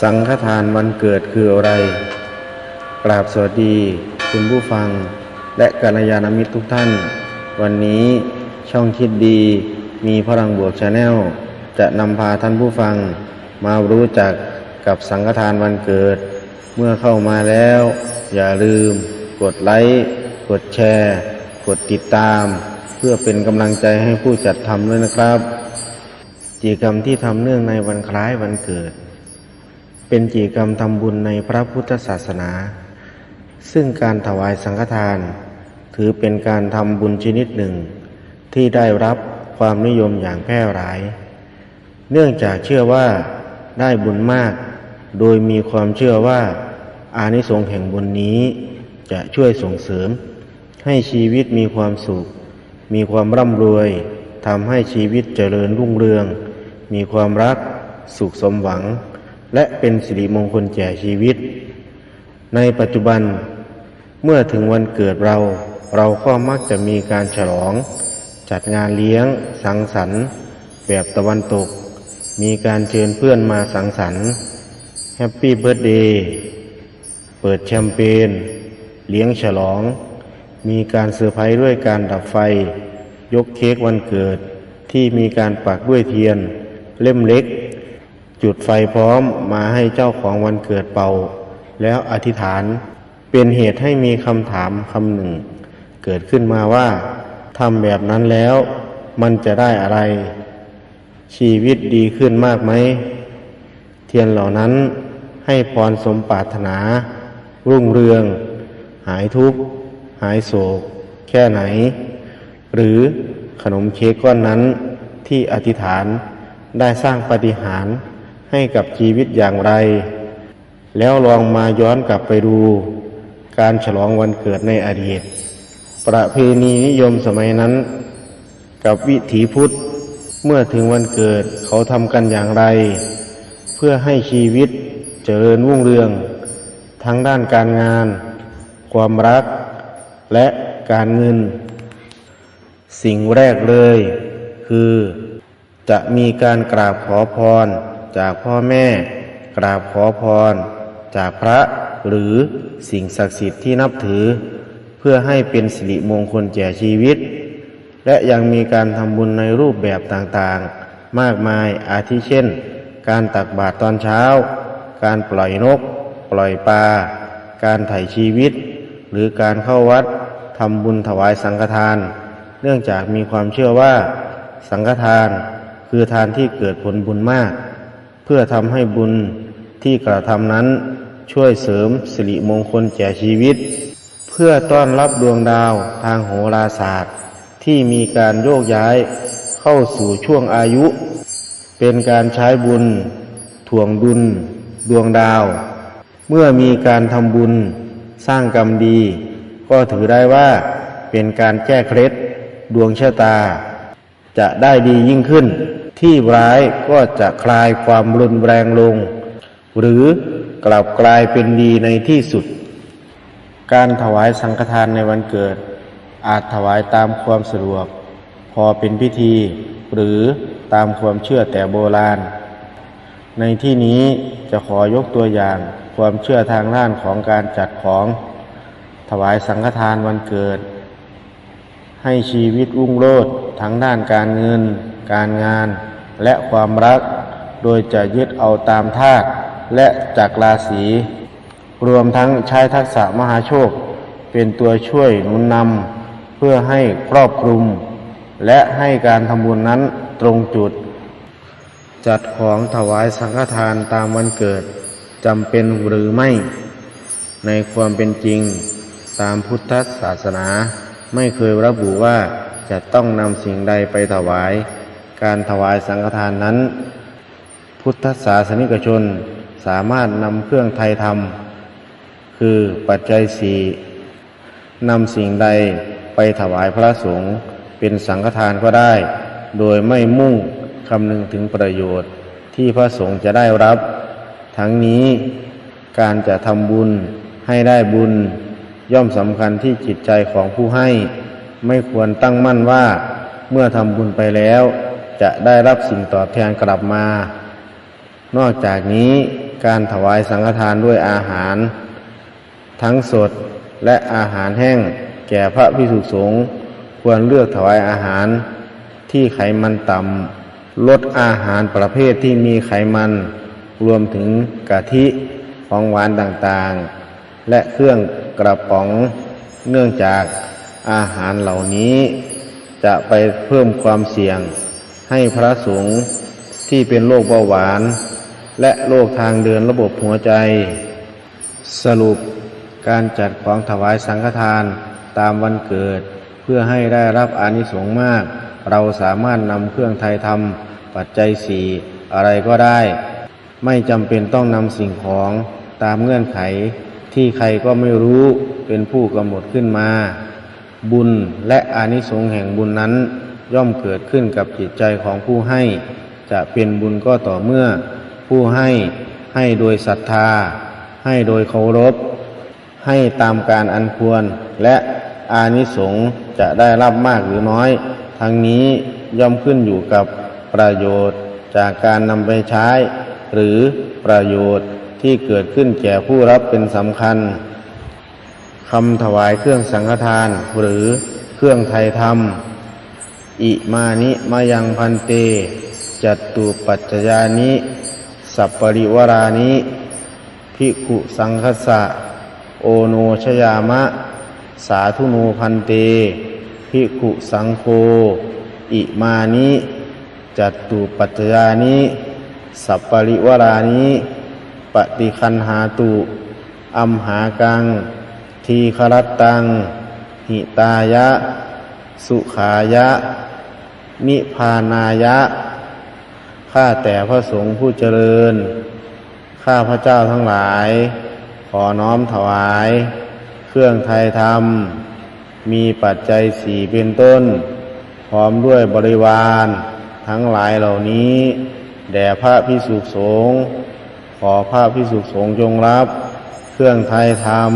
สังฆทานวันเกิดคืออะไร กราบสวัสดีคุณผู้ฟัง และกัลยาณมิตรทุกท่าน วันนี้ช่องคิดดีมีพลังบวกชาแนลจะนำพาท่านผู้ฟัง มารู้จักกับสังฆทานวันเกิด เมื่อเข้ามาแล้ว อย่าลืม กดไลค์ กดแชร์ กดติดตาม เพื่อเป็นกำลังใจให้ผู้จัดทำด้วยนะครับกิจกรรมที่ทำเนื่องในวันคล้ายวันเกิด เป็นกิจกรรมทำบุญในพระพุทธศาสนา ซึ่งการถวายสังฆทาน ถือเป็นการทำบุญชนิดหนึ่ง ที่ได้รับความนิยมอย่างแพร่หลาย เนื่องจากเชื่อว่าได้บุญมาก โดยมีความเชื่อว่าอานิสงส์แห่งบุญนี้จะช่วยส่งเสริม ให้ชีวิตมีความสุข มีความร่ำรวยทำให้ชีวิตเจริญรุ่งเรือง มีความรัก สุขสมหวัง และเป็นสิริมงคลแก่ชีวิต ในปัจจุบันเมื่อถึงวันเกิดเรา เราก็มักจะมีการฉลอง จัดงานเลี้ยง สังสรรค์แบบตะวันตก มีการเชิญเพื่อนมาสังสรรค์แฮปปี้เบิร์ดเดย์เปิดแชมเปญเลี้ยงฉลอง มีการเซอร์ไพรส์ด้วยการดับไฟ ยกเค้กวันเกิดที่มีการปักด้วยเทียน เล่มเล็ก จุดไฟพร้อมมาให้เจ้าของวันเกิดเป่า แล้วอธิษฐานเป็นเหตุให้มีคำถามคำหนึ่ง เกิดขึ้นมาว่าทำแบบนั้นแล้วมันจะได้อะไร ชีวิตดีขึ้นมากไหม เทียนเหล่านั้นให้พรสมปรารถนา รุ่งเรือง หายทุกข์หายโศก แค่ไหน หรือขนมเค้กก้อนนั้นที่อธิษฐานได้สร้างปาฏิหาร ให้กับชีวิตอย่างไร แล้วลองมาย้อนกลับไปดู การฉลองวันเกิดในอดีต ประเพณีนิยมสมัยนั้น กับวิถีพุทธ เมื่อถึงวันเกิดเขาทำกันอย่างไร เพื่อให้ชีวิตเจริญรุ่งเรือง ทั้งด้านการงาน ความรัก และการเงิน สิ่งแรกเลย คือจะมีการกราบขอพร จากพ่อแม่ กราบขอพร จากพระหรือสิ่งศักดิ์สิทธิ์ที่นับถือ เพื่อให้เป็นสิริมงคลแก่ชีวิต และยังมีการทำบุญในรูปแบบต่างๆ มากมายอาทิเช่น การตักบาตรตอนเช้า การปล่อยนก ปล่อยปลา การไถ่ชีวิต หรือการเข้าวัดทำบุญถวายสังฆทาน เนื่องจากมีความเชื่อว่า สังฆทานคือทานที่เกิดผลบุญมาก พื่อทำให้บุญที่กระทำนั้นช่วยเสริมสิริมงคลแก่ชีวิต เพื่อต้อนรับดวงดาวทางโหราศาสตร์ ที่มีการโยกย้ายเข้าสู่ช่วงอายุ เป็นการใช้บุญถ่วงดุล ดวงดาว เมื่อมีการทำบุญสร้างกรรมดี ก็ถือได้ว่าเป็นการแก้เคล็ดดวงชะตา จะได้ดียิ่งขึ้น ที่ร้ายก็จะคลายความรุนแรงลง หรือกลับกลายเป็นดีในที่สุด การถวายสังฆทานในวันเกิด อาจถวายตามความสะดวก พอเป็นพิธี หรือตามความเชื่อแต่โบราณ ในที่นี้จะขอยกตัวอย่างความเชื่อทางด้านของการจัดของถวายสังฆทานวันเกิด ให้ชีวิตรุ่งโรจน์ทั้งด้านการเงิน การงาน และความรัก โดยจะยึดเอาตามธาตุและจักราศี รวมทั้งใช้ทักษะมหาโชค เป็นตัวช่วยหนุนนำเพื่อให้ครอบคลุม และให้การทำบุญนั้นตรงจุด จัดของถวายสังฆทานตามวันเกิดจำเป็นหรือไม่ ในความเป็นจริง ตามพุทธศาสนาไม่เคยระบุว่าจะต้องนำสิ่งใดไปถวาย การถวายสังฆทานนั้น พุทธศาสนิกชนสามารถนำเครื่องไทยธรรม คือปัจจัยสี่นำสิ่งใดไปถวายพระสงฆ์เป็นสังฆทานก็ได้ โดยไม่มุ่งคำนึงถึงประโยชน์ที่พระสงฆ์จะได้รับ ทั้งนี้การจะทำบุญให้ได้บุญย่อมสำคัญที่จิตใจของผู้ให้ ไม่ควรตั้งมั่นว่าเมื่อทำบุญไปแล้ว จะได้รับสิ่งตอบแทนกลับมา นอกจากนี้การถวายสังฆทานด้วยอาหาร ทั้งสดและอาหารแห้งแก่พระพิสุสงฆ์ควรเลือกถวายอาหารที่ไขมันต่ำลดอาหารประเภทที่มีไขมัน รวมถึงกะทิของหวานต่างๆ และเครื่องกระป๋องเนื่องจากอาหารเหล่านี้จะไปเพิ่มความเสี่ยง ให้พระสงฆ์ที่เป็นโรคเบาหวาน และโรคทางเดินระบบหัวใจ สรุปการจัดของถวายสังฆทานตามวันเกิด เพื่อให้ได้รับอานิสงส์มาก เราสามารถนำเครื่องไทยทำปัจจัยสี่อะไรก็ได้ ไม่จำเป็นต้องนำสิ่งของตามเงื่อนไขที่ใครก็ไม่รู้เป็นผู้กำหนดขึ้นมา บุญและอานิสงส์แห่งบุญนั้น ย่อมเกิดขึ้นกับจิตใจของผู้ให้ จะเป็นบุญก็ต่อเมื่อ ผู้ให้ให้โดยศรัทธา ให้โดยเคารพ ให้ตามการอันควร และอานิสงส์จะได้รับมากหรือน้อย ทั้งนี้ย่อมขึ้นอยู่กับประโยชน์จากการนำไปใช้ หรือประโยชน์ที่เกิดขึ้นแก่ผู้รับเป็นสำคัญคำถวายเครื่องสังฆทานหรือเครื่องไทยธรรม อิมานิมายังพันเตจัตตุปัจจยานิ สัปปริวรานิภิกขุสังคสะ โอโนชยามะ สาธุโนพันเตภิกขุสังโฆอิมานิจัตตุปัจจยานิสัปปริวรานิปฏิคันหาตุอัมหากัง ทีครัตตัง หิตายะ สุขายะ นิพพานายะ ข้าแต่พระสงฆ์ผู้เจริญ ข้าพระเจ้าทั้งหลาย ขอน้อมถวาย เครื่องไทยธรรม มีปัจจัยสี่เป็นต้น พร้อมด้วยบริวารทั้งหลายเหล่านี้ แด่พระพิสุสงฆ์ ขอพระพิสุสงฆ์จงรับ เครื่องไทยธรรม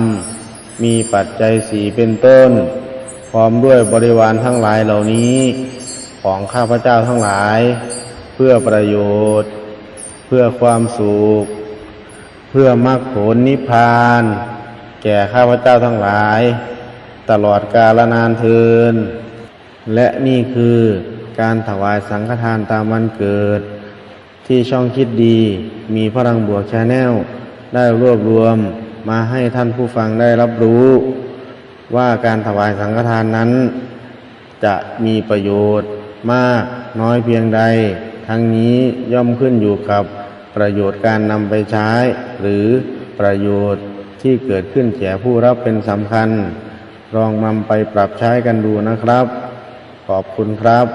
มีปัจจัยสี่เป็นต้น พร้อมด้วยบริวารทั้งหลายเหล่านี้ ของข้าพเจ้าทั้งหลาย เพื่อประโยชน์ เพื่อความสุข เพื่อมรรคผลนิพพาน แก่ข้าพเจ้าทั้งหลาย ตลอดกาลนานเทิน และนี่คือการถวายสังฆทานตามวันเกิด ที่ช่องคิดดีมีพลังบวกชาแนลได้รวบรวมมาให้ท่านผู้ฟังได้รับรู้ ว่าการถวายสังฆทานนั้น จะมีประโยชน์ มากน้อยเพียงใด ทั้งนี้ย่อมขึ้นอยู่กับประโยชน์การนำไปใช้ หรือประโยชน์ที่เกิดขึ้นแก่ผู้รับเป็นสำคัญ ลองนำไปปรับใช้กันดูนะครับ ขอบคุณครับ